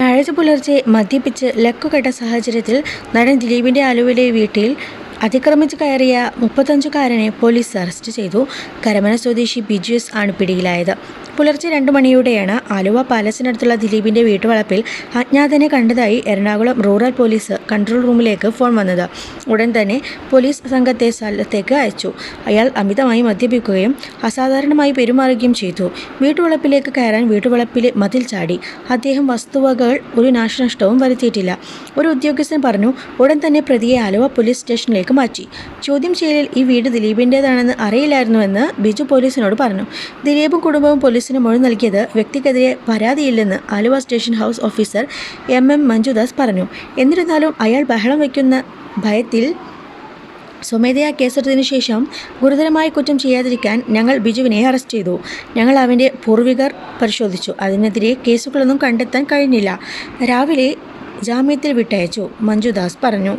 ഞായറാഴ്ച പുലർച്ചെ മദ്യപിച്ച് ലക്കുകെട്ട സാഹചര്യത്തിൽ നടൻ ദിലീപിന്റെ ആലുവയിലെ വീട്ടിൽ അതിക്രമിച്ച് കയറിയ മുപ്പത്തഞ്ചുകാരനെ പോലീസ് അറസ്റ്റ് ചെയ്തു. കരമന സ്വദേശി ബിജു എസ് ആണ് പിടിയിലായത്. പുലർച്ചെ രണ്ടു മണിയോടെയാണ് ആലുവ പാലസിനടുത്തുള്ള ദിലീപിന്റെ വീട്ടുവളപ്പിൽ അജ്ഞാതനെ കണ്ടതായി എറണാകുളം റൂറൽ പോലീസ് കൺട്രോൾ റൂമിലേക്ക് ഫോൺ വന്നത്. ഉടൻ തന്നെ പോലീസ് സംഘത്തെ സ്ഥലത്തേക്ക് അയച്ചു. അയാൾ അമിതമായി മദ്യപിക്കുകയും അസാധാരണമായി പെരുമാറുകയും ചെയ്തു. വീട്ടുവളപ്പിലേക്ക് കയറാൻ വീട്ടുവളപ്പിലെ മതിൽ ചാടി. അദ്ദേഹം വസ്തുവകൾ ഒരു നാശനഷ്ടവും വരുത്തിയിട്ടില്ല. ഒരു ഉദ്യോഗസ്ഥൻ പറഞ്ഞു ഉടൻ തന്നെ പ്രതിയെ ആലുവ പോലീസ് സ്റ്റേഷനിലേക്ക് മാറ്റി. ചോദ്യം ചെയ്യലിൽ ഈ വീട് ദിലീപിന്റേതാണെന്ന് അറിയില്ലായിരുന്നുവെന്ന് ബിജു പോലീസിനോട് പറഞ്ഞു. ദിലീപും കുടുംബവും പോലീസിന് മൊഴി നൽകിയത് വ്യക്തിക്കെതിരെ പരാതിയില്ലെന്ന് Aluva station house officer M M Manjudas പറഞ്ഞു. എന്നിരുന്നാലും അയാൾ ബഹളം വയ്ക്കുന്ന ഭയത്തിൽ സ്വമേധയാ കേസെടുത്തതിനു ശേഷം ഗുരുതരമായ കുറ്റം ചെയ്യാതിരിക്കാൻ ഞങ്ങൾ ബിജുവിനെ അറസ്റ്റ് ചെയ്തു. ഞങ്ങൾ അവന്റെ പൂർവികർ പരിശോധിച്ചു. അതിനെതിരെ കേസുകളൊന്നും കണ്ടെത്താൻ കഴിഞ്ഞില്ല. രാവിലെ ജാമ്യത്തിൽ വിട്ടയച്ചു മഞ്ജുദാസ് പറഞ്ഞു.